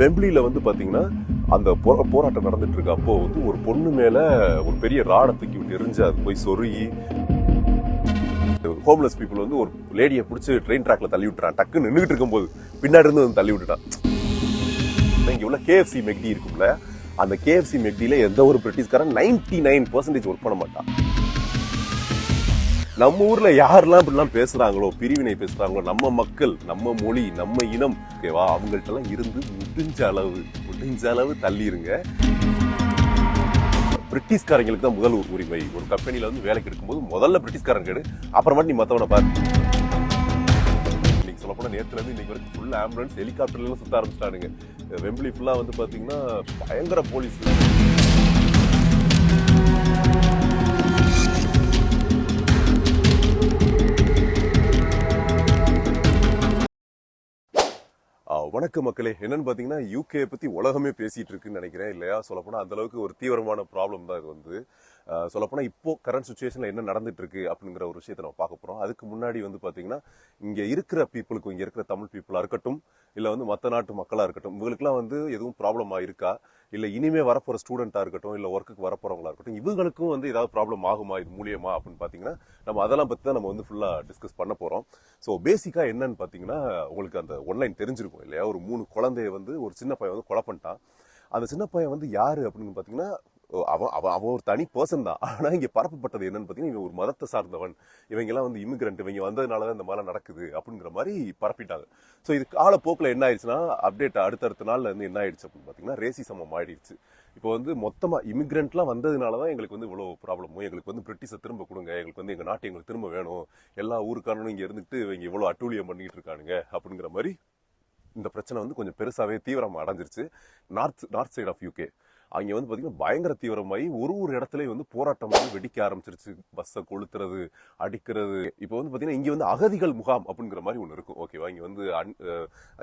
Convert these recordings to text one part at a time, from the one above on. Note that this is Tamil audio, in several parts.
வெம்பிளியில் வந்து பார்த்தீங்கன்னா அந்த போ- போராட்டம் நடந்துட்டு இருக்க. அப்போ வந்து ஒரு பொண்ணு மேலே ஒரு பெரிய ராடை தூக்கி விட்டு எரிஞ்சு அது போய் சொருகி ஹோம்லெஸ் பீப்புள் வந்து ஒரு லேடியை பிடிச்சி ட்ரெயின் ட்ராக்ல தள்ளி விட்டுறான். டக்குன்னு நின்றுட்டு இருக்கும்போது பின்னாடி இருந்து வந்து தள்ளி விட்டுட்டான். இங்கே உள்ள கேஎஃப்சி மெக்டி இருக்கும்ல அந்த கேஎஃப்சி மெக்டியில் எந்த ஒரு பிரிட்டிஷ்காரன் நைன்டி நைன் பர்சன்டேஜ் ஒர்க் பண்ண மாட்டான். நம்ம ஊர்ல யாரெல்லாம் இப்படிலாம் பேசுறாங்களோ பிரிவினை பேசுறாங்களோ நம்ம மக்கள் நம்ம மொழி நம்ம இனம் ஓகேவா? அவங்கள்ட்ட எல்லாம் இருந்து முடிஞ்ச அளவு முடிஞ்ச அளவு தள்ளிருங்க. பிரிட்டிஷ்காரங்களுக்கு தான் முதல் உரிமை. ஒரு கம்பெனியில் வந்து வேலைக்கு எடுக்கும்போது முதல்ல பிரிட்டிஷ்காரன் கேடு அப்புறமா நீ மத்தவனை பாரு. இன்னைக்கு சொல்ல போனா நேத்துல இருந்து இன்னைக்கு வரைக்கும் ஃபுல் ஆம்புலன்ஸ் ஹெலிகாப்டர்லாம் சுத்த ஆரம்பிச்சிட்டானுங்க. வெம்பிளி ஃபுல்லா வந்து பாத்தீங்கன்னா பயங்கர போலீஸ். வணக்க மக்களே. என்னன்னு பார்த்தீங்கன்னா யூகே பற்றி உலகமே பேசிகிட்டு இருக்குன்னு நினைக்கிறேன் இல்லையா? சொல்லப்போனால் அந்தளவுக்கு ஒரு தீவிரமான ப்ராப்ளம் தான் இது வந்து. சொல்லப்போனால் இப்போ கரண்ட் சுச்சுவேஷனில் என்ன நடந்துட்டு இருக்கு அப்படிங்கிற ஒரு விஷயத்தை நம்ம பார்க்க போகிறோம் அதுக்கு முன்னாடி வந்து பார்த்தீங்கன்னா இங்கே இருக்கிற பீப்புளுக்கும் இங்கே இருக்கிற தமிழ் பீப்புளாக இருக்கட்டும் இல்லை வந்து மற்ற நாட்டு மக்களாக இருக்கட்டும் இவங்களுக்குலாம் வந்து எதுவும் ப்ராப்ளமாக இருக்கா? இல்லை இனிமே வரப்போகிற ஸ்டூடெண்ட்டாக இருக்கட்டும் இல்லை ஒர்க்குக்கு வரப்போகிறவங்களா இருக்கட்டும் இவங்களுக்கும் வந்து ஏதாவது ப்ராப்ளம் ஆகுமா இது மூலியமா அப்படின்னு பார்த்தீங்கன்னா நம்ம அதெல்லாம் பற்றி தான் நம்ம வந்து ஃபுல்லாக டிஸ்கஸ் பண்ண போகிறோம் ஸோ பேசிக்காக என்னன்னு பார்த்தீங்கன்னா உங்களுக்கு அந்த ஒன்லைன் தெரிஞ்சிருக்கும் இல்லையா? ஒரு மூணு குழந்தைய வந்து ஒரு சின்ன பையன் வந்து கொலை பண்ணிட்டான். அந்த சின்ன பையன் வந்து யார் அப்படின்னு பார்த்தீங்கன்னா அவன் அவன் அவன் ஒரு தனி பர்சன் தான். ஆனால் இங்கே பரப்பப்பட்டது என்னன்னு பார்த்தீங்கன்னா இவன் ஒரு மதத்தை சார்ந்தவன். இவங்கெல்லாம் வந்து இமிகிரண்ட் இவங்க வந்ததுனால தான் இந்த மாதிரிலாம் நடக்குது அப்படிங்கிற மாதிரி பரப்பிட்டாங்க. ஸோ இது காலப்போக்கில் என்ன ஆயிடுச்சுன்னா அப்டேட் அடுத்தடுத்த நாளில் வந்து என்ன ஆயிடுச்சு அப்படின்னு பாத்தீங்கன்னா ரேசிசம் ஆயிடுச்சு இப்போ வந்து மொத்தமாக இமிகிரண்ட்லாம் வந்ததுனால தான் எங்களுக்கு வந்து இவ்வளோ ப்ராப்ளமும் எங்களுக்கு வந்து பிரிட்டிஷை திரும்ப கொடுங்க. எங்களுக்கு வந்து எங்கள் நாட்டு எங்களுக்கு திரும்ப வேணும். எல்லா ஊருக்காரனும் இங்கே இருந்துட்டு இவங்க இவ்வளோ அட்டூழியம் பண்ணிக்கிட்டு இருக்கானுங்க அப்படிங்கிற மாதிரி இந்த பிரச்சனை வந்து கொஞ்சம் பெருசாகவே தீவிரமாக அடைஞ்சிருச்சு. North north side of UK அங்கே வந்து பார்த்தீங்கன்னா பயங்கர தீவிரமாகி ஒரு ஒரு இடத்துலையும் வந்து போராட்டம் வந்து வெடிக்க ஆரம்பிச்சிருச்சு. பஸ்ஸை கொளுத்துறது அடிக்கிறது. இப்போ வந்து பார்த்தீங்கன்னா இங்கே வந்து அகதிகள் முகாம் அப்படிங்கிற மாதிரி ஒன்று இருக்கும். ஓகேவா இங்கே வந்து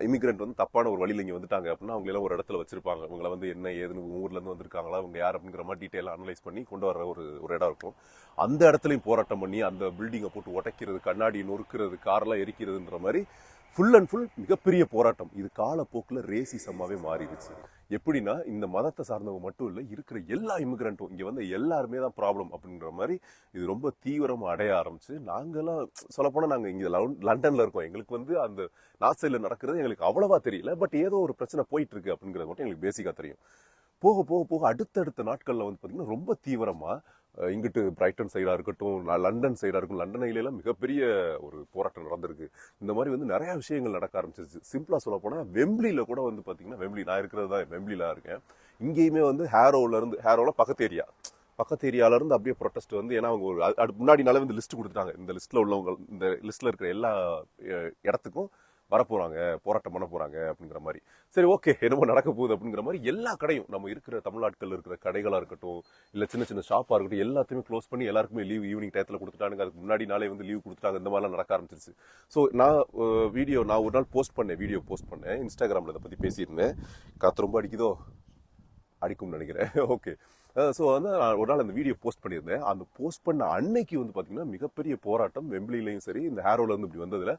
இமிகிரண்ட் வந்து தப்பான ஒரு வழியில் இங்கே வந்துட்டாங்க அப்படின்னா அவங்க எல்லாம் ஒரு இடத்துல வச்சிருப்பாங்க. இவங்களை வந்து என்ன ஏதுன்னு ஊர்லேருந்து வந்திருக்காங்களா? அவங்க யார் அப்படிங்கிற மாதிரி டீட்டெயில் அனலைஸ் பண்ணி கொண்டு வர ஒரு ஒரு இடம் இருக்கும். அந்த இடத்துலையும் போராட்டம் பண்ணி அந்த பில்டிங்கை போட்டு உடைக்கிறது கண்ணாடி நொறுக்கிறது கார்லாம் எரிக்கிறதுன்ற மாதிரி ஃபுல் அண்ட் ஃபுல் மிகப்பெரிய போராட்டம். இது காலப்போக்கில் ரேசிசமாகவே மாறிடுச்சு. எப்படின்னா இந்த மதத்தை சார்ந்தவங்க மட்டும் இல்லை இருக்கிற எல்லா இமிகிரண்ட்டும் இங்கே வந்து எல்லாருமே தான் ப்ராப்ளம் அப்படின்ற மாதிரி இது ரொம்ப தீவிரமாக அடைய ஆரம்பிச்சு நாங்களாம் சொல்லப்போனால் நாங்கள் இங்கே லண்டனில் இருக்கோம். எங்களுக்கு வந்து அந்த நார்த் சைடில் நடக்கிறது எங்களுக்கு அவ்வளவா தெரியல பட் ஏதோ ஒரு பிரச்சனை போயிட்டு இருக்கு அப்படிங்கிறது மட்டும் எங்களுக்கு பேசிக்காக தெரியும். போக போக போக அடுத்தடுத்த நாட்களில் வந்து பார்த்திங்கன்னா ரொம்ப தீவிரமாக இங்கிட்டு பிரைட்டன் சைடாக இருக்கட்டும் லண்டன் சைடாக இருக்கும் லண்டன் எல்லாம் மிகப்பெரிய ஒரு போராட்டம் நடந்திருக்கு. இந்த மாதிரி வந்து நிறைய விஷயங்கள் நடக்க ஆரம்பிச்சிருச்சு. சிம்பிளாக சொல்ல போனால் வெம்பிலியில் கூட வந்து பார்த்தீங்கன்னா வெம்பிலி நான் இருக்கிறது தான் வெம்பிலில இருக்கேன். இங்கேயுமே வந்து ஹேரோவிலேருந்து இருந்து பக்கத்து ஏரியா பக்கத்து ஏரியாவிலேருந்து அப்படியே ப்ரொட்டஸ்ட் வந்து ஏன்னா அவங்க ஒரு அது- அது வந்து லிஸ்ட் கொடுத்துட்டாங்க. இந்த லிஸ்ட்டில் உள்ளவங்க இந்த லிஸ்ட்டில் இருக்கிற எல்லா இடத்துக்கும் வரப்போறாங்க போராட்டம் பண்ண போறாங்க அப்படிங்கிற மாதிரி. சரி ஓகே என்னமோ நடக்க போகுது அப்படிங்கிற மாதிரி எல்லா கடையும் நம்ம இருக்கிற தமிழ்நாட்டில் இருக்கிற கடைகளாக இருக்கட்டும் இல்லை சின்ன சின்ன ஷாப்பாக இருக்கட்டும் எல்லாத்தையுமே க்ளோஸ் பண்ணி எல்லாருக்குமே லீவ் ஈவினிங் டயத்தில் கொடுத்துட்டானுங்க. அதுக்கு முன்னாடி நாளே வந்து லீவ் கொடுத்துட்டாங்க. இந்த மாதிரிலாம் நடக்க ஆரம்பிச்சிருச்சு. ஸோ நான் வீடியோ நான் ஒரு நாள் போஸ்ட் பண்ணேன் வீடியோ போஸ்ட் பண்ணேன். இன்ஸ்டாகிராமில் இதை பற்றி பேசியிருந்தேன். காத்து ரொம்ப அடிக்குதோ? அடிக்கும்னு நினைக்கிறேன். ஓகே ஸோ வந்து நான் ஒரு நாள் அந்த வீடியோ போஸ்ட் பண்ணியிருந்தேன். அந்த போஸ்ட் பண்ண அன்னைக்கு வந்து பார்த்தீங்கன்னா மிகப்பெரிய போராட்டம் வெம்பிலிலையும் சரி இந்த ஹேரோவில் வந்து இப்படி வந்ததில்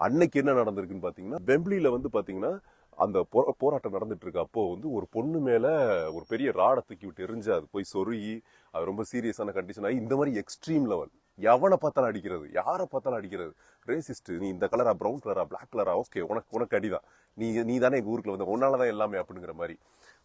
அன்னைக்கு என்ன நடந்திருக்குன்னு பார்த்தீங்கன்னா வெம்பிலியில வந்து பார்த்தீங்கன்னா அந்த போ- போராட்டம் நடந்துட்டு இருக்க அப்போ வந்து ஒரு பொண்ணு மேல ஒரு பெரிய ராடை தூக்கி விட்டு எரிஞ்சு அது போய் சொருகி அது ரொம்ப சீரியஸான கண்டிஷன் ஆகி இந்த மாதிரி எக்ஸ்ட்ரீம் லெவல் எவனை பார்த்தாலும் அடிக்கிறது யாரை பார்த்தாலும் அடிக்கிறது. ரேசிஸ்ட் நீ இந்த கலரா ப்ரௌன் கலரா பிளாக் கலரா ஓகே உனக்கு உனக்கு அடிதான். நீ நீ தானே எங்கள் ஊருக்குள்ள வந்த உன்னால தான் எல்லாமே அப்படிங்கிற மாதிரி.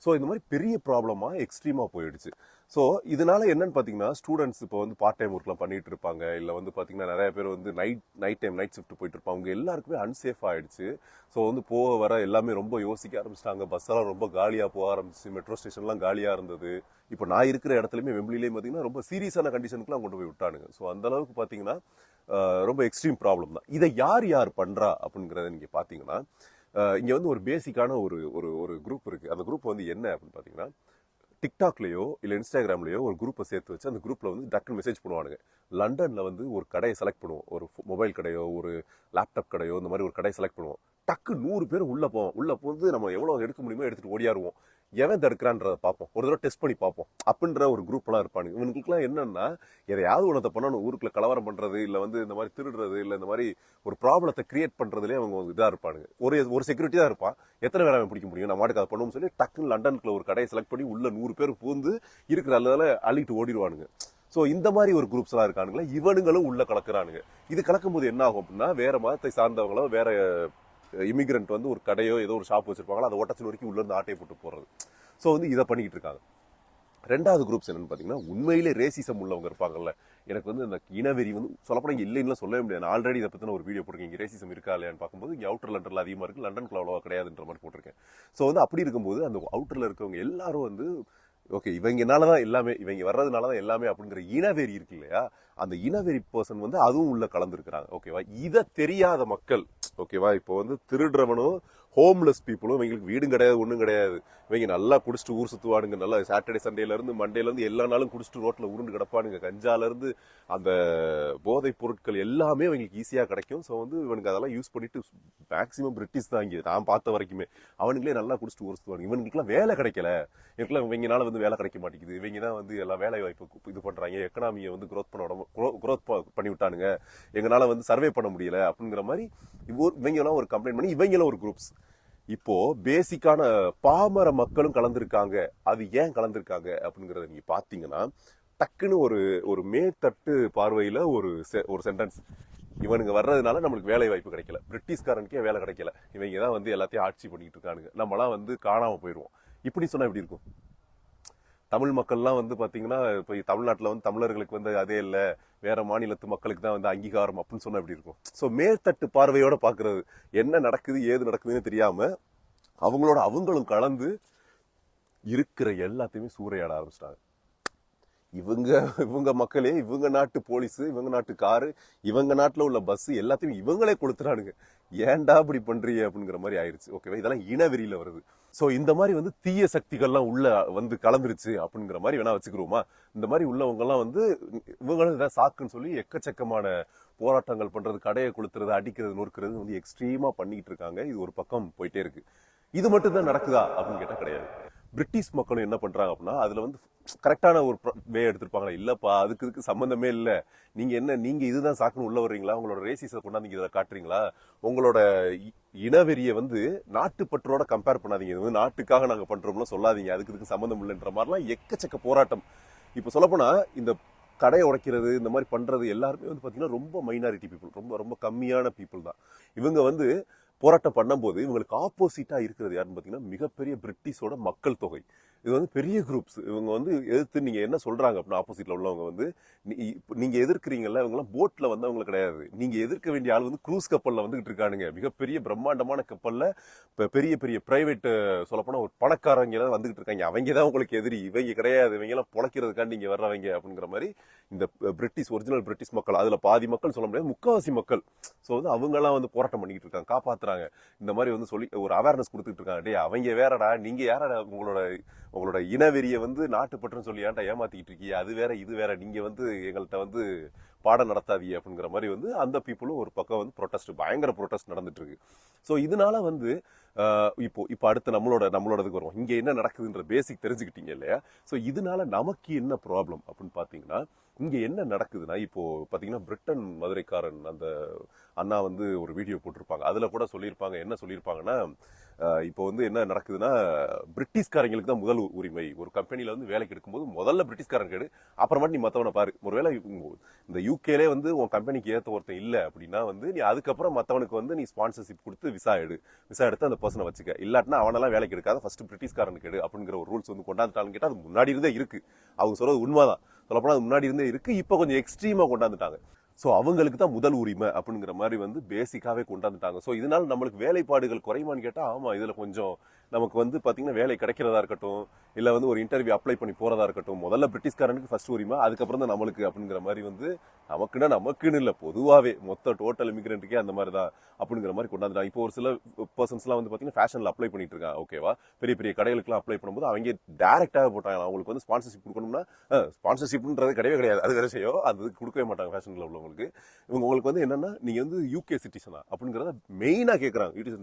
ஸோ இந்த மாதிரி பெரிய ப்ராப்ளமாக எக்ஸ்ட்ரீமாக போயிடுச்சு. ஸோ இதனால என்னன்னு பார்த்தீங்கன்னா ஸ்டூடெண்ட்ஸ் இப்போ வந்து பார்ட் டைம் ஒர்க்லாம் பண்ணிட்டு இருப்பாங்க. இல்லை வந்து பார்த்தீங்கன்னா நிறைய பேர் வந்து night night time night shift போயிட்டு இருப்பாங்க. அவங்க எல்லாருக்குமே அன்சேஃப் ஆயிடுச்சு. ஸோ வந்து போக வர எல்லாமே ரொம்ப யோசிக்க ஆரம்பிச்சிட்டாங்க. பஸ் எல்லாம் ரொம்ப காலியாக போக ஆரம்பிச்சு. மெட்ரோ ஸ்டேஷன்லாம் காலியாக இருந்தது. இப்போ நான் இருக்கிற இடத்துலையுமே வெம்பிலேயே பார்த்தீங்கன்னா ரொம்ப சீரியஸான கண்டிஷனுக்குலாம் கொண்டு போய் விட்டானுங்க. ஸோ அந்த அளவுக்கு பார்த்தீங்கன்னா ரொம்ப எக்ஸ்ட்ரீம் ப்ராப்ளம் தான். இதை யார் யார் பண்ணுறா அப்படிங்கிறத நீங்கள் பார்த்தீங்கன்னா இங்கே வந்து ஒரு பேசிக்கான ஒரு ஒரு ஒரு குரூப் இருக்குது அந்த குரூப் வந்து என்ன அப்படின்னு பார்த்தீங்கன்னா டிக்டாக்லேயோ இல்லை இன்ஸ்டாகிராம்லேயோ ஒரு குரூப்பை சேர்த்து வச்சு அந்த குரூப்பில் வந்து டக்குன்னு மெசேஜ் பண்ணுவானுங்க லண்டனில் வந்து ஒரு கடையை செலக்ட் பண்ணுவோம். ஒரு மொபைல் கடையோ ஒரு லேப்டாப் கடையோ இந்த மாதிரி ஒரு கடையை செலக்ட் பண்ணுவோம். டக்கு நூறு பேர் உள்ளே போவோம். உள்ளே போந்து நம்ம எவ்வளோ எடுக்க முடியுமோ எடுத்துகிட்டு ஓடியாருவோம். எவன் தடுக்கிறான்றதை பார்ப்போம். ஒரு தடவை டெஸ்ட் பண்ணி பார்ப்போம். அப்படின்ற ஒரு குரூப்லாம் இருப்பானுங்க. இவனுக்குலாம் என்னன்னா எதையாவது உனத்தை பண்ணணும். ஊருக்குள்ள கலவரம் பண்றது இல்லை வந்து இந்த மாதிரி திருடுறது இல்லை இந்த மாதிரி ஒரு ப்ராப்ளத்தை கிரியேட் பண்ணுறதுலேயே அவங்க இதாக இருப்பானுங்க. ஒரு ஒரு செக்யூரிட்டி தான் இருப்பான். எத்தனை பேர் அவன் பிடிக்க முடியும்? நம்ம மாட்டுக்கு அதை பண்ணுவோம்னு சொல்லி டக்குன்னு லண்டனுக்குள்ள ஒரு கடையை செலக்ட் பண்ணி உள்ள நூறு பேர் பூந்து இருக்கிற அல்லதால அள்ளிட்டு ஓடிடுவானுங்க. ஸோ இந்த மாதிரி ஒரு குரூப்ஸ்லாம் இருக்கானுங்களா இவனுங்களும் உள்ள கலக்குறானுங்க. இது கலக்கும்போது என்ன ஆகும் அப்படின்னா வேற மதத்தை சார்ந்தவங்களோ வேற இமிகிரண்ட் வந்து ஒரு கடையோ ஏதோ ஒரு ஷாப் வச்சிருப்பாங்களோ? அதை ஓட்டச்சல் வரைக்கும் உள்ளே இருந்து ஆட்டையை போட்டு போகிறது ஸோ வந்து இதை பண்ணிக்கிட்டு இருக்காங்க. ரெண்டாவது குரூப்ஸ் என்னென்னு பார்த்தீங்கன்னா உண்மையிலே ரேசிசம் உள்ளவங்க இருப்பாங்கல்ல. எனக்கு வந்து அந்த இனவெறி வந்து சொல்லப்போனா இங்க இல்லைன்னு சொல்லவே முடியாது. நான் ஆல்ரெடி இதை பற்றின ஒரு வீடியோ போட்டிருக்கேன். இங்கே ரேசிசம் இருக்கா இல்லையான்னு பார்க்கும்போது இங்கே அவுட்டர் லண்டனில் அதிகமாக இருக்குது லண்டனுக்குள்ள அவ்வளவா கிடையாதுன்ற மாதிரி போட்டிருக்கேன். ஸோ வந்து அப்படி இருக்கும்போது அந்த அவுட்டரில் இருக்கவங்க எல்லாரும் வந்து ஓகே இவங்கனால தான் எல்லாமே இவங்க வர்றதுனால தான் எல்லாமே அப்படிங்கிற இனவெறி இருக்கு இல்லையா? அந்த இனவெறி பர்சன் வந்து அதுவும் உள்ள கலந்துருக்கிறாங்க. ஓகேவா இதை தெரியாத மக்கள் ஓகேவா இப்போ வந்து திருடுறவனும் ஹோம்லெஸ் பீப்புளும் இவங்களுக்கு வீடும் கிடையாது ஒன்றும் கிடையாது. இவங்க நல்லா குடிச்சிட்டு ஊர் சுத்துவானுங்க. நல்லா சாட்டர்டே சண்டேலேருந்து மண்டேலேருந்து எல்லா நாளும் குடிச்சிட்டு ரோட்டில் உருண்டு கிடப்பானுங்க. கஞ்சாலேருந்து அந்த போதைப் பொருட்கள் எல்லாமே அவங்களுக்கு ஈஸியாக கிடைக்கும். ஸோ வந்து இவனுக்கு அதெல்லாம் யூஸ் பண்ணிட்டு மேக்ஸிமம் பிரிட்டிஷ் தான் இங்கே. நான் பார்த்த வரைக்குமே. அவனுங்களே நல்லா குடிச்சிட்டு ஊர் சுத்துவானுங்க. இவனுக்குலாம் வேலை கிடைக்கல. இவங்களுக்குலாம் இவங்கனால வந்து வேலை கிடைக்க மாட்டேங்குது. இவங்க தான் வந்து எல்லாம் வேலை வாய்ப்பு இது பண்ணுறாங்க எக்கனாமியை வந்து க்ரோத் பண்ண குரோத் பண்ணி விட்டானுங்க எங்களால் வந்து சர்வே பண்ண முடியல அப்படிங்கிற மாதிரி இவ்வொரு- இவங்கெல்லாம் ஒரு கம்ப்ளைண்ட் பண்ணி இவங்களும் ஒரு குரூப்ஸ் இப்போ பேசிக்கான பாமர மக்களும் கலந்திருக்காங்க. அது ஏன் கலந்திருக்காங்க அப்படிங்கறத நீங்க பாத்தீங்கன்னா டக்குன்னு ஒரு ஒரு மேத்தட்டு பார்வையில ஒரு ஒரு சென்டென்ஸ் இவனுங்க வர்றதுனால நம்மளுக்கு வேலை வாய்ப்பு கிடைக்கல. பிரிட்டிஷ்காரனுக்கே வேலை கிடைக்கல. இவங்க தான் வந்து எல்லாத்தையும் ஆட்சி பண்ணிட்டு இருக்கானுங்க. நம்மலாம் வந்து காணாம போயிருவோம். இப்படி சொன்னா எப்படி இருக்கும்? தமிழ் மக்கள்லாம் வந்து பார்த்தீங்கன்னா இப்போ தமிழ்நாட்டில் வந்து தமிழர்களுக்கு வந்து அதே இல்லை. வேற மாநிலத்து மக்களுக்கு தான் வந்து அங்கீகாரம் அப்படின்னு சொன்னால் எப்படி இருக்கும்? ஸோ மேல்தட்டு பார்வையோட பார்க்கறது என்ன நடக்குது ஏது நடக்குதுன்னு தெரியாமல் அவங்களோட அவங்களும் கலந்து இருக்கிற எல்லாத்தையுமே சூறையாட ஆரம்பிச்சிட்டாங்க. இவங்க இவங்க மக்களே இவங்க நாட்டு போலீஸு இவங்க நாட்டு காரு இவங்க நாட்டில் உள்ள பஸ்ஸு எல்லாத்தையும் இவங்களே கொடுத்துறானுங்க ஏன்டா இப்படி பண்ணுறீங்க அப்படிங்கிற மாதிரி ஆயிடுச்சு ஓகேவா இதெல்லாம் இனவெறியில் வருது. ஸோ இந்த மாதிரி வந்து தீய சக்திகள்லாம் உள்ள வந்து கலந்துருச்சு அப்படிங்கிற மாதிரி வேணா வச்சுக்கிறோமா? இந்த மாதிரி உள்ளவங்கெல்லாம் வந்து இவங்களும் இதான் சாக்குன்னு சொல்லி எக்கச்சக்கமான போராட்டங்கள் பண்ணுறது கடையை கொளுத்துறது அடிக்கிறது நொறுக்கிறது வந்து எக்ஸ்ட்ரீமாக பண்ணிக்கிட்டு இருக்காங்க. இது ஒரு பக்கம் போயிட்டே இருக்கு. இது மட்டும் தான் நடக்குதா அப்படின்னு கேட்டால் கிடையாது. பிரிட்டிஷ் மக்களும் என்ன பண்றாங்க அப்படின்னா அதுல வந்து கரெக்டான ஒரு வே எடுத்திருப்பாங்களா? இல்லப்பா அதுக்கு இதுக்கு சம்பந்தமே இல்ல. நீங்க என்ன நீங்க இதுதான் சாக்குன்னு உள்ள வர்றீங்களா? உங்களோட ரேசிஸை கொண்டாந்து இதை காட்டுறீங்களா? உங்களோட இ- வந்து நாட்டுப்பற்றோட கம்பேர் பண்ணாதீங்க. இது வந்து நாட்டுக்காக நாங்க பண்றோம்னு சொல்லாதீங்க. அதுக்கு இதுக்கு சம்பந்தம் இல்லைன்ற மாதிரிலாம் எக்கச்சக்க போராட்டம். இப்ப சொல்லப்போனா இந்த கடை உடைக்கிறது இந்த மாதிரி பண்றது எல்லாருமே வந்து பாத்தீங்கன்னா ரொம்ப மைனாரிட்டி பீப்புள் ரொம்ப ரொம்ப கம்மியான பீப்புள் தான். இவங்க வந்து போராட்டம் பண்ணும்போது இவங்களுக்கு ஆப்போசிட்டாக இருக்கிறது யாருன்னு பார்த்தீங்கன்னா மிகப்பெரிய பிரிட்டிஷோட மக்கள் தொகை. இது வந்து பெரிய குரூப்ஸ் இவங்க வந்து எதிர்த்து நீங்கள் என்ன சொல்கிறாங்க அப்படின்னா ஆப்போசிட்ல உள்ளவங்க வந்து நீ- இப்ப நீங்க எதிர்க்கிறீங்கல்ல இவங்கெல்லாம் போட்டில் வந்து அவங்களுக்கு கிடையாது. நீங்கள் எதிர்க்க வேண்டிய ஆள் வந்து க்ரூஸ் கப்பலில் வந்துகிட்டு இருக்கானுங்க. மிகப்பெரிய பிரம்மாண்டமான கப்பல்ல இப்போ பெரிய பெரிய ப்ரைவேட்டு சொல்லப்போனால் ஒரு பணக்காரங்க எல்லாம் வந்துகிட்டு இருக்காங்க. அவங்க தான் உங்களுக்கு எதிரி. இவங்க கிடையாது. இவங்க எல்லாம் பொழைக்கிறதுக்காண்டி இங்க வர்றவங்க அப்படிங்கிற மாதிரி இந்த பிரிட்டிஷ் ஒரிஜினல் பிரிட்டிஷ் மக்கள் அதில் பாதி மக்கள் சொல்ல முடியாது முக்காவாசி மக்கள். ஸோ வந்து அவங்கெல்லாம் வந்து போராட்டம் பண்ணிக்கிட்டு இருக்காங்க. காப்பாற்ற காப்பாத்துறாங்க இந்த மாதிரி வந்து சொல்லி ஒரு அவேர்னஸ் கொடுத்துட்டு இருக்காங்க. டே அவங்க வேறடா நீங்க யாரடா உங்களோட உங்களோட இனவெறியை வந்து நாட்டுப்பற்றுன்னு சொல்லி ஏன்டா ஏமாத்திக்கிட்டு இருக்கீங்க? அது வேற இது வேற. நீங்க வந்து எங்கள்கிட்ட வந்து பாடம் நடத்தாதீ அப்படிங்கிற மாதிரி வந்து அந்த பீப்புளும் ஒரு பக்கம் வந்து ப்ரொட்டஸ்ட் பயங்கர ப்ரொட்டஸ்ட் நடந்துட்டு இருக்கு ஸோ இதனால வந்து இப்போ இப்போ அடுத்து நம்மளோட நம்மளோடதுக்கு வரும் இங்கே என்ன நடக்குதுன்ற பேசிக் தெரிஞ்சுக்கிட்டீங்க இல்லையா? ஸோ இதனால நமக்கு என்ன ப்ராப்ளம் அப்படின்னு பார்த்தீங்கன்னா இங்கே என்ன நடக்குதுன்னா இப்போ பார்த்தீங்கன்னா பிரிட்டன் மதுரைக்காரன் அந்த அண்ணா வந்து ஒரு வீடியோ போட்டிருப்பாங்க. அதில் கூட சொல்லியிருப்பாங்க. என்ன சொல்லியிருப்பாங்கன்னா இப்போ வந்து என்ன நடக்குதுன்னா பிரிட்டிஷ்காரங்களுக்கு தான் முதல் உரிமை. ஒரு கம்பெனியில் வந்து வேலைக்கு எடுக்கும்போது முதல்ல பிரிட்டிஷ்காரன் கேடு அப்புறமா நீ மற்றவனை பாரு. ஒருவேளை இந்த யூகேலே வந்து உன் கம்பெனிக்கு ஏற்ற ஒருத்தன் இல்லை அப்படின்னா வந்து நீ அதுக்கப்புறம் மற்றவனுக்கு வந்து நீ ஸ்பான்சர்ஷிப் கொடுத்து விசா எடு. விசா எடுத்து அந்த பர்சனை வச்சுக்க. இல்லாட்டினா அவனெல்லாம் வேலைக்கு எடுக்காத ஃபர்ஸ்ட் பிரிட்டிஷ்காரனுக்கு எடு அப்படிங்கிற ஒரு ரூல்ஸ் வந்து கொண்டாந்துட்டாங்கன்னு கேட்டால் அது முன்னாடி இருந்தே இருக்கு. அவங்க சொல்றது உண்மைதான். சொல்லப்போனால் அது முன்னாடி இருந்தே இருக்கு. இப்போ கொஞ்சம் எக்ஸ்ட்ரீமாக கொண்டாந்துட்டாங்க. சோ அவங்களுக்கு தான் முதல் உரிமை அப்படிங்கிற மாதிரி வந்து பேசிக்காகவே கொண்டாந்துட்டாங்க. ஸோ இதனால நம்மளுக்கு வேலைப்பாடுகள் குறையுமான்னு கேட்டா ஆமா இதுல கொஞ்சம் நமக்கு வந்து பார்த்தீங்கன்னா வேலை கிடைக்கிறதா இருக்கட்டும் இல்லை வந்து ஒரு இன்டர்வியூ அப்ளை பண்ணி போகிறதா இருக்கட்டும் முதல்ல பிரிட்டிஷ்காரனுக்கு ஃபர்ஸ்ட் உரிமை அதுக்கப்புறம் தான் நம்மளுக்கு அப்படிங்கிற மாதிரி வந்து நமக்குன்னா நமக்குன்னு இல்லை பொதுவாகவே மொத்த டோட்டல் இமிகிரண்ட்டுக்கே அந்த மாதிரி தான் அப்படிங்கிற மாதிரி கொண்டாந்துட்டாங்க இப்போ ஒரு சில பர்சன்ஸ்லாம் வந்து பார்த்தீங்கன்னா ஃபேஷனில் அப்ளை பண்ணிட்டு இருக்காங்க ஓகேவா பெரிய பெரிய கடைகளுக்குலாம் அப்ளை பண்ணும்போது அவங்க டேரெக்டாக போட்டாங்க. அவங்களுக்கு வந்து ஸ்பான்சர்ஷிப் கொடுக்கணும்னா ஸ்பான்சர்ஷிப்ன்றது கிடையவே கிடையாது. அது வேற செய்யும் அது கொடுக்கவே மாட்டாங்க ஃபேஷனில் உள்ளவங்களுக்கு. இவங்க உங்களுக்கு வந்து என்னன்னா நீங்கள் வந்து யூகே சிட்டிசனா அப்படிங்கிறத மெயினாக கேட்குறாங்க யூடி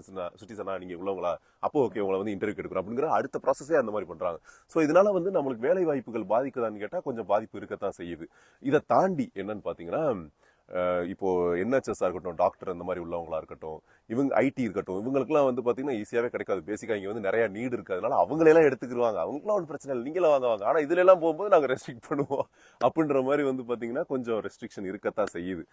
சிட்டிசனா நீங்கள் உள்ளவங்களா? அப்போ ஓகே உங்களை வந்து இன்டர்வியூ எடுக்கிறோம் அப்படிங்கிற அடுத்த ப்ராசஸே அந்த மாதிரி பண்றாங்க. ஸோ இதனால வந்து நம்மளுக்கு வேலை வாய்ப்புகள் பாதிக்குதான்னு கேட்டால் கொஞ்சம் பாதிப்பு இருக்கத்தான் செய்யுது. இதை தாண்டி என்னன்னு பாத்தீங்கன்னா இப்போ என்ஹெச்எஸ்ஸாக இருக்கட்டும் டாக்டர் அந்த மாதிரி உள்ளவங்களா இருக்கட்டும் இவங்க ஐடி இருக்கட்டும் இவங்களுக்குலாம் வந்து பார்த்தீங்கன்னா ஈஸியாகவே கிடைக்காது. பேசிக்காக இங்கே வந்து நிறையா நீடு இருக்கு. அதனால அவங்களெல்லாம் எடுத்துக்கிடுவாங்க அவங்களுக்குலாம் ஒன்றும் பிரச்சனை இல்லை. நீங்களும் வாங்க வாங்க. ஆனால் இதுல எல்லாம் போகும்போது நாங்கள் ரெஸ்ட்ரிக்ட் பண்ணுவோம். அப்படின்ற மாதிரி வந்து பார்த்தீங்கன்னா கொஞ்சம் ரெஸ்ட்ரிக்ஷன் இருக்கத்தான் செய்யுது.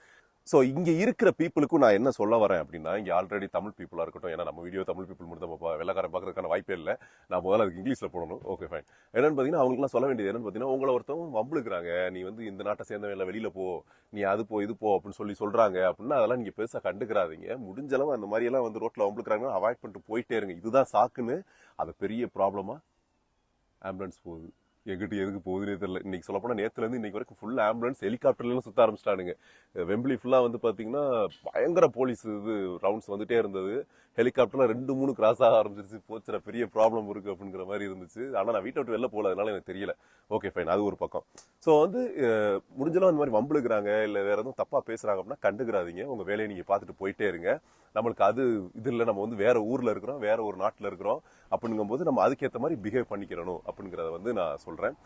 ஸோ இங்கே இருக்கிற பீப்புளுக்கும் நான் என்ன சொல்ல வரேன் அப்படின்னா இங்கே ஆல்ரெடி தமிழ் பீப்புளாக இருக்கட்டும் ஏன்னா நம்ம வீடியோ தமிழ் பீப்புள் மட்டும் தான் வெள்ளக்காரன் பார்க்கறதுக்கான வாய்ப்பே இல்லை. நான் முதல்ல அதுக்கு இங்கிலீஷில் போடணும். ஓகே ஃபைன் என்னென்னு பார்த்தீங்கன்னா அவங்களுக்குலாம் சொல்ல வேண்டியது என்னென்னு பார்த்தீங்கன்னா உங்களை ஒருத்தவங்க வம்புழுக்கிறாங்க. நீ வந்து இந்த நாட்டை சேர்ந்தவன் இல்லை வெளியில் போ. நீ அது போ இது போ அப்படின்னு சொல்லி சொல்கிறாங்க அப்படின்னா அதெல்லாம் நீங்கள் பெருசாக கண்டுக்கிறாதீங்க. முடிஞ்ச அளவு அந்த மாதிரியெல்லாம் வந்து ரோட்டில் வம்புழுக்கிறாங்க அவாய்ட் பண்ணிட்டு போயிட்டே இருங்க. இதுதான் சாக்குன்னு அது பெரிய ப்ராப்ளமாக ஆம்புலன்ஸ் போகுது. எங்கிட்ட எதுக்கு போகுதுன்னே தெரியல. இன்னைக்கு சொல்லப்போனால் நேற்றுலேருந்து இன்றைக்கி இன்னைக்கு வரைக்கும் ஃபுல் ஆம்புலன்ஸ் ஹெலிகாப்டர்லாம் சுற்ற ஆரம்பிச்சிட்டானுங்க. வெம்பிளி ஃபுல்லாக வந்து பார்த்தீங்கன்னா பயங்கர போலீஸ் இது ரவுண்ட்ஸ் வந்துட்டே இருந்தது. ஹெலிகாப்டர்லாம் ரெண்டு மூணு கிராஸ் ஆக ஆரம்பிச்சிருச்சு. போச்சுற பெரிய ப்ராப்ளம் இருக்கு அப்படிங்கிற மாதிரி இருந்துச்சு. ஆனால் நான் வீட்டை விட்டு வெளில போல அதனால எனக்கு தெரியல. ஓகே ஃபைன் அது ஒரு பக்கம். ஸோ வந்து முடிஞ்சலாம் முடிஞ்சளவு அந்த மாதிரி வம்புழுக்கிறாங்க இல்லை வேற எதுவும் தப்பாக பேசுகிறாங்க அப்படின்னா கண்டுக்கிறாதீங்க. உங்கள் வேலையை நீங்கள் பார்த்துட்டு போயிட்டே இருங்க. நம்மளுக்கு அது இது இல்லை. நம்ம வந்து வேற ஊரில் இருக்கிறோம் வேற ஒரு நாட்டில் இருக்கிறோம். அப்படிங்கும்போது நம்ம அதுக்கேற்ற மாதிரி பிஹேவ் பண்ணிக்கிறணும் அப்படிங்கிறத வந்து நான் சொல்கிறேன்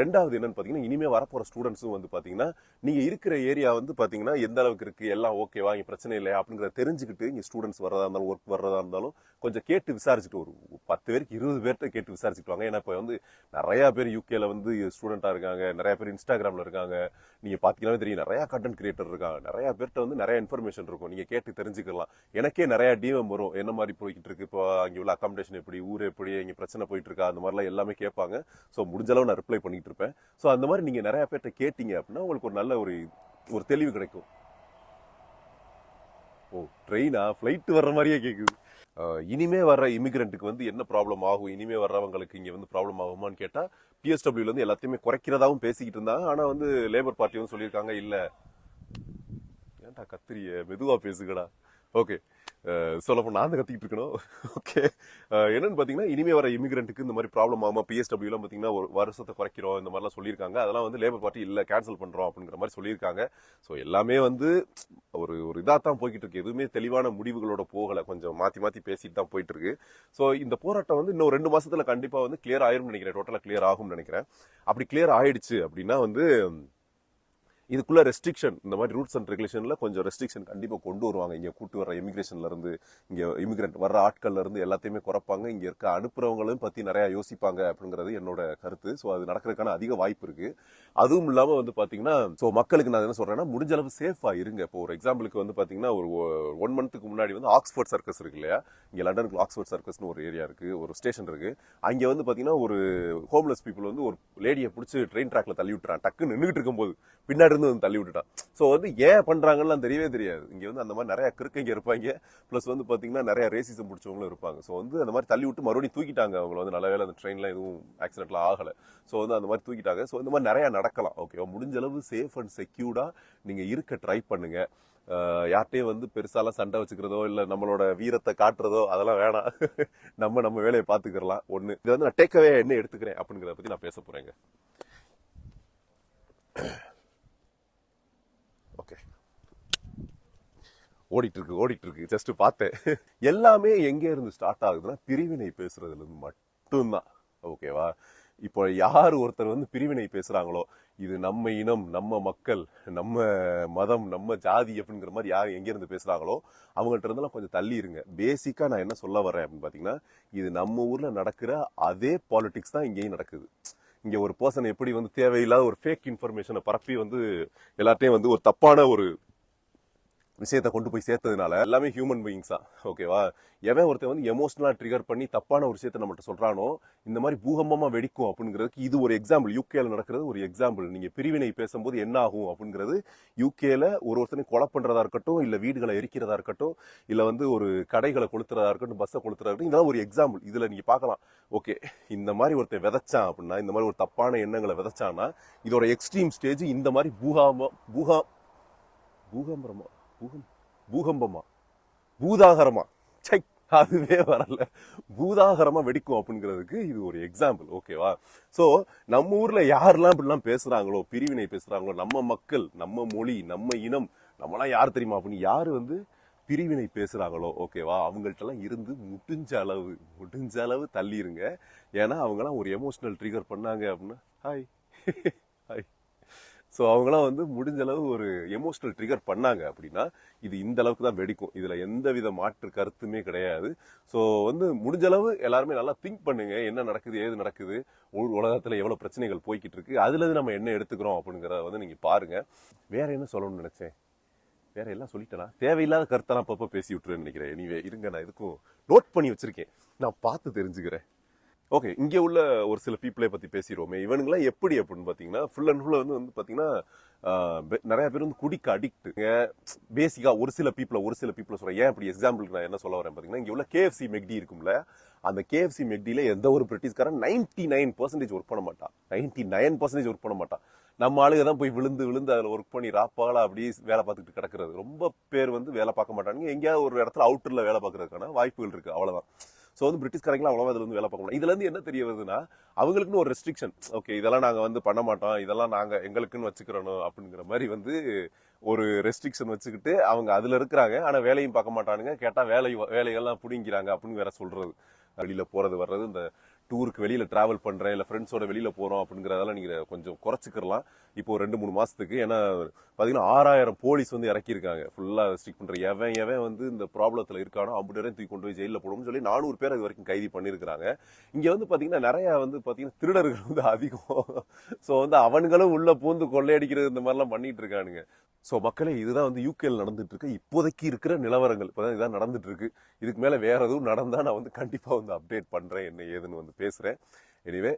ரெண்டாவது என்னன்னு பார்த்தீங்கன்னா இனிமே வரப்போற ஸ்டூடெண்ட்ஸும் வந்து பார்த்தீங்கன்னா நீங்கள் இருக்கிற ஏரியா வந்து பார்த்தீங்கன்னா எந்த அளவுக்கு இருக்கு எல்லாம் ஓகேவா இங்கே பிரச்சனை இல்லையா அப்படிங்கிறத தெரிஞ்சுக்கிட்டு இங்கே ஸ்டூடெண்ட்ஸ் வரதா இருந்தாலும் ஒர்க் வர்றதா இருந்தாலும் கொஞ்சம் கேட்டு விசாரிச்சுட்டு ஒரு பத்து பேருக்கு இருபது பேர்கிட்ட கேட்டு விசாரிச்சுட்டு வாங்க. ஏன்னா இப்போ வந்து நிறையா பேர் யூகேல வந்து ஸ்டூடெண்ட்டாக இருக்காங்க நிறைய பேர் இன்ஸ்டாகிராமில் இருக்காங்க. நீங்கள் பாத்தீங்கன்னா தெரியும் நிறையா கண்டென்ட் கிரியேட்டர் இருக்காங்க. நிறைய பேர்கிட்ட வந்து நிறைய இன்ஃபர்மேஷன் இருக்கும். நீங்கள் கேட்டு தெரிஞ்சுக்கலாம். எனக்கே நிறையா டிஎம் வரும். என்ன மாதிரி போய்கிட்டு இருக்கு இப்போ அங்கே உள்ள அக்காமடேஷன் எப்படி ஊர் எப்படி இங்கே பிரச்சனை போயிட்டு இருக்கா அந்த மாதிரிலாம் எல்லாமே கேட்பாங்க. ஸோ முடிஞ்சளவு நான் ரிப்ளை பண்ணிட்டு இருப்பேன் ஸோ அந்த மாதிரி நீங்க நிறைய பேர்கிட்ட கேட்டீங்க அப்படின்னா உங்களுக்கு ஒரு நல்ல ஒரு ஒரு தெளிவு கிடைக்கும். ஓ ட்ரெயினா ஃப்ளைட் வர்ற மாதிரியே கேட்குது இனிமே வர்ற இமிகிரண்ட்டுக்கு வந்து என்ன ப்ராப்ளம் ஆகும்? இனிமே வர்றவங்களுக்கு இங்க வந்து ப்ராப்ளம் ஆகுமான்னு கேட்டா பிஎஸ்டபிள்யூல வந்து எல்லாத்தையுமே குறைக்கிறதாவும் பேசிக்கிட்டு இருந்தாங்க. ஆனா வந்து லேபர் பார்ட்டி வந்து சொல்லியிருக்காங்க இல்ல. ஏன்டா கத்திரிய மெதுவா பேசுகடா ஓகே சொல்லப்போ நான் தான் கத்திக்கிட்டு இருக்கணும் ஓகே என்னன்னு பார்த்தீங்கன்னா இனிமே வர இமிகிரண்ட்டுக்கு இந்த மாதிரி ப்ராப்ளம் ஆகும் பிஎஸ்டபிள்யூலாம் பார்த்தீங்கன்னா ஒரு வருஷத்தை குறைக்கிறோம் இந்த மாதிரிலாம் சொல்லியிருக்காங்க. அதெல்லாம் வந்து லேபர் பார்ட்டி இல்லை கேன்சல் பண்ணுறோம் அப்படிங்கிற மாதிரி சொல்லியிருக்காங்க. ஸோ எல்லாமே வந்து ஒரு ஒரு இதாக தான் போய்கிட்டு இருக்கு எதுவுமே தெளிவான முடிவுகளோட போகலை. கொஞ்சம் மாற்றி மாற்றி பேசிட்டு தான் போயிட்டு இருக்கு ஸோ இந்த போராட்டம் வந்து இன்னும் ரெண்டு மாதத்தில் கண்டிப்பாக வந்து கிளியர் ஆயிரும்னு நினைக்கிறேன். டோட்டலாக கிளியர் ஆகும்னு நினைக்கிறேன். அப்படி கிளியர் ஆயிடுச்சு அப்படின்னா வந்து இதுக்குள்ளே ரெஸ்ட்ரிக்ஷன் இந்த மாதிரி ரூல்ஸ் அண்ட் ரெகுலேஷனில் கொஞ்சம் ரெஸ்ட்ரிக்ஷன் கண்டிப்பாக கொண்டு வருவாங்க. இங்கே கூட்டு வர இமிக்ரேஷன்லேருந்து இங்கே இமிக்ரெண்ட் இமிகிரண்ட் வர்ற ஆட்கள்லேருந்து எல்லாத்தையுமே குறைப்பாங்க. இங்கே இருக்க அனுப்புறவங்களும் பற்றி நிறையா யோசிப்பாங்க அப்படிங்கிறது என்னோட கருத்து. ஸோ அது நடக்கிறதுக்கான அதிக வாய்ப்பு இருக்குது அதுவும் இல்லாமல் வந்து பார்த்தீங்கன்னா ஸோ மக்களுக்கு நான் என்ன சொல்கிறேன்னா முடிஞ்ச அளவு சேஃபாக இருங்க. இப்போ ஒரு எக்ஸாம்பிளுக்கு வந்து பார்த்தீங்கன்னா ஒரு ஒன் மந்த்துக்கு முன்னாடி வந்து ஆக்ஸ்ஃபோர்ட் சர்க்கஸ் இருக்கு இல்லையா? இங்கே லண்டனுக்கு ஆக்ஸ்ஃபோர்ட் சர்க்கஸ்னு ஒரு ஏரியா இருக்குது ஒரு ஸ்டேஷன் இருக்குது அங்கே வந்து பார்த்தீங்கன்னா ஒரு ஹோம்லெஸ் பீப்புள் வந்து ஒரு லேடியை பிடிச்சி ட்ரெயின் ட்ராக்ல தள்ளி விட்டுறான். டக்குன்னு நின்றுட்டு இருக்கும்போது பின்னாடி இருந்து வந்து தள்ளி விட்டுட்டான். ஸோ வந்து ஏன் பண்ணுறாங்கன்னு தெரியவே தெரியாது. இங்கே வந்து அந்த மாதிரி நிறைய கிறுக்கைங்க இருப்பாங்க. ப்ளஸ் வந்து பார்த்தீங்கன்னா நிறைய ரேசிசம் பிடிச்சவங்களும் இருப்பாங்க. ஸோ வந்து அந்த மாதிரி தள்ளி விட்டு மறுபடியும் தூக்கிட்டாங்க. அவங்கள வந்து நல்ல வேலை அந்த ட்ரெயினில் எதுவும் ஆக்சிடென்ட்லாம் ஆகலை. ஸோ வந்து அந்த மாதிரி தூக்கிட்டாங்க. ஸோ இந்த மாதிரி நிறையா நடக்கலாம். ஓகேவா முடிஞ்ச அளவு சேஃப் அண்ட் செக்யூர்டாக நீங்கள் இருக்க ட்ரை பண்ணுங்கள் யார்கிட்டையும் வந்து பெருசாலாம் சண்டை வச்சுக்கிறதோ இல்லை நம்மளோட வீரத்தை காட்டுறதோ அதெல்லாம் வேணாம். நம்ம நம்ம வேலையை பார்த்துக்கிறலாம் ஒன்று இது வந்து நான் டேக்கவே என்ன எடுத்துக்கிறேன் அப்படிங்கிறத பற்றி நான் பேச போகிறேங்க ஓகே ஓடிட்டு இருக்கு ஓடிட்டு இருக்கு ஜஸ்ட் பார்த்தேன். எல்லாமே எங்கே இருந்து ஸ்டார்ட் ஆகுதுன்னா பிரிவினை பேசுறதுல இருந்து மட்டும்தான் ஓகேவா இப்போ யார் ஒருத்தர் வந்து பிரிவினை பேசுறாங்களோ இது நம்ம இனம் நம்ம மக்கள் நம்ம மதம் நம்ம ஜாதி அப்படிங்கிற மாதிரி யார் எங்கேருந்து பேசுகிறாங்களோ பேசுறாங்களோ அவங்கள்ட்ட இருந்தெல்லாம் கொஞ்சம் தள்ளி இருங்க. பேசிக்கா நான் என்ன சொல்ல வரேன் அப்படின்னு பாத்தீங்கன்னா இது நம்ம ஊர்ல நடக்கிற அதே பாலிடிக்ஸ் தான் இங்கேயும் நடக்குது. இங்க ஒரு பர்சன் எப்படி வந்து தேவையில்லாத ஒரு ஃபேக் இன்ஃபர்மேஷனை பரப்பி வந்து எல்லாத்தையும் வந்து ஒரு தப்பான ஒரு விஷயத்தை கொண்டு போய் சேர்த்ததுனால எல்லாமே ஹியூமன் பீயிங்ஸ் தான். ஓகேவா எவன் ஒருத்தன் வந்து எமோஷனலாக ட்ரிகர் பண்ணி தப்பான ஒரு விஷயத்தை நம்மகிட்ட சொல்கிறானோ இந்த மாதிரி பூகம்பமாக வெடிக்கும் அப்படிங்கிறதுக்கு இது ஒரு எக்ஸாம்பிள் யூகேல நடக்கிறது ஒரு எக்ஸாம்பிள் நீங்கள் பிரிவினை பேசும்போது என்ன ஆகும் அப்படிங்கிறது யூகேல ஒரு ஒருத்தனை கொலை பண்ணுறதா இருக்கட்டும் இல்லை வீடுகளை எரிக்கிறதா இருக்கட்டும் இல்லை வந்து ஒரு கடைகளை கொளுத்துறதா இருக்கட்டும் பஸ்ஸை கொளுத்துறதா இருக்கட்டும் இதெல்லாம் ஒரு எக்ஸாம்பிள் இதில் நீங்கள் பார்க்கலாம். ஓகே இந்த மாதிரி ஒருத்தன் விதைச்சான் அப்படின்னா இந்த மாதிரி ஒரு தப்பான எண்ணங்களை விதைச்சான்னா இதோட எக்ஸ்ட்ரீம் ஸ்டேஜ் இந்த மாதிரி பூகாம பூகா பூகம்பரமா? பூகம் பூகம்பமா? பூதாகரமா? சை அதுவே வரல. பூதாகரமா வெடிக்கும் அப்படிங்கிறதுக்கு இது ஒரு எக்ஸாம்பிள் ஓகேவா ஸோ நம்ம ஊர்ல யாரெல்லாம் இப்படிலாம் பேசுறாங்களோ பிரிவினை பேசுறாங்களோ நம்ம மக்கள் நம்ம மொழி நம்ம இனம் நம்மலாம் யார் தெரியுமா அப்படின்னு யாரு வந்து பிரிவினை பேசுறாங்களோ ஓகேவா அவங்கள்ட்டெல்லாம் இருந்து முடிஞ்ச அளவு முடிஞ்ச அளவு தள்ளிடுங்க ஏன்னா அவங்கலாம் ஒரு எமோஷனல் ட்ரிகர் பண்ணாங்க அப்படின்னா ஹாய் ஹாய் ஸோ அவங்களாம் வந்து முடிஞ்ச அளவு ஒரு எமோஷனல் ட்ரிகர் பண்ணாங்க அப்படின்னா இது இந்த அளவுக்கு தான் வெடிக்கும். இதில் எந்த வித மாற்று கருத்துமே கிடையாது. ஸோ வந்து முடிஞ்ச அளவு எல்லாருமே நல்லா திங்க் பண்ணுங்க. என்ன நடக்குது ஏது நடக்குது உலகத்தில் எவ்வளோ பிரச்சனைகள் போய்கிட்டு இருக்கு அதுலேருந்து நம்ம என்ன எடுத்துக்கிறோம் அப்படிங்கிறத வந்து நீங்கள் பாருங்க. வேற என்ன சொல்லணும்னு நினைச்சேன்? வேற எல்லாம் சொல்லிட்டேனா? தேவையில்லாத கருத்தெல்லாம் அப்பப்போ பேசி விட்டுருன்னு நினைக்கிறேன். எனிவே இருங்க நான் இதுக்கும் நோட் பண்ணி வச்சிருக்கேன். நான் பார்த்து தெரிஞ்சுக்கிறேன். ஓகே இங்கே உள்ள ஒரு சில பீப்புளை பற்றி பேசிடுவோமே. இவனுங்களாம் எப்படி அப்படின்னு பார்த்தீங்கன்னா ஃபுல் அண்ட் ஃபுல்லாக வந்து வந்து பார்த்தீங்கன்னா நிறைய பேர் வந்து குடிக்க அடிக்ட் பேசிக்காக ஒரு சில பீப்புளை ஒரு சில பீப்புளை சொல்கிறேன் ஏன் இப்படி எக்ஸாம்பிளுக்கு நான் என்ன சொல்ல வரேன் பார்த்தீங்கன்னா இங்கே உள்ள கேஎஃப்சி மெக்டி இருக்கும்ல அந்த கேஎஃப்சி மெக்டியில் எந்த ஒரு பிரிட்டிஷ்காரன் நைன்டி நைன் பர்சன்டேஜ் ஒர்க் பண்ண மாட்டான். நைன்டி நைன் பர்சன்டேஜ் ஒர்க் பண்ண மாட்டான். நம்ம ஆளுங்க தான் போய் விழுந்து விழுந்து அதில் ஒர்க் பண்ணி ராப்பால அப்படியே வேலை பார்த்துக்கிட்டு கிடக்கிறது. ரொம்ப பேர் வந்து வேலை பார்க்க மாட்டாங்க எங்கேயாவது ஒரு இடத்துல அவுட்டரில் வேலை பார்க்கறதுக்கான வாய்ப்புகள் இருக்குது அவ்வளோதான் ஸோ வந்து பிரிட்டிஷ்காரங்களாம் அவ்வளோவா இதில் வந்து வேலை பார்க்க முடியும் இதுலேருந்து என்ன தெரிய வருதுன்னா அவங்களுக்குன்னு ஒரு ரெஸ்ட்ரிக்ஷன் ஓகே இதெல்லாம் நாங்கள் வந்து பண்ண மாட்டோம். இதெல்லாம் நாங்கள் எங்களுக்குன்னு வச்சுக்கிறோம் அப்படிங்கிற மாதிரி வந்து ஒரு ரெஸ்ட்ரிக்ஷன் வச்சுக்கிட்டு அவங்க அதில் இருக்கிறாங்க. ஆனால் வேலையும் பார்க்க மாட்டானுங்க. கேட்டால் வேலை வேலையெல்லாம் பிடிங்கிறாங்க அப்படின்னு வேற சொல்கிறது வெளியில் போகிறது வர்றது இந்த டூருக்கு வெளியில் ட்ராவல் பண்ணுறேன் இல்லை ஃப்ரெண்ட்ஸோட வெளியில் போகிறோம் அப்படிங்கிறதெல்லாம் நீங்கள் கொஞ்சம் குறைச்சிக்கிறலாம். இப்போ ஒரு ரெண்டு மூணு மாதத்துக்கு ஏன்னா பார்த்தீங்கன்னா ஆறாயிரம் போலீஸ் வந்து இறக்கியிருக்காங்க. ஃபுல்லாக ஸ்ட்ரிக் பண்ணுற எவன் எவன் வந்து இந்த ப்ராப்ளத்தில் இருக்கானோ அம்புடரையும் தூக்கி கொண்டு போய் ஜெயிலில் போடணும்னு சொல்லி நானூறு பேர் அது வரைக்கும் கைது பண்ணியிருக்கிறாங்க. இங்கே வந்து பார்த்தீங்கன்னா நிறையா வந்து பார்த்தீங்கன்னா திருடர்கள் வந்து அதிகம். ஸோ வந்து அவனுங்களும் உள்ளே பூந்து கொள்ளையடிக்கிறது இந்த மாதிரிலாம் பண்ணிட்டு இருக்கானுங்க. ஸோ மக்களே இதுதான் வந்து யூகேல நடந்துட்டு இருக்கு இப்போதைக்கு இருக்கிற நிலவரங்கள். இப்போதான் இதான் நடந்துட்டு இருக்கு இதுக்கு மேலே வேற எதுவும் நடந்தால் நான் வந்து கண்டிப்பாக வந்து அப்டேட் பண்ணுறேன் என்ன ஏதுன்னு வந்து பேசுகிறேன் எனிவே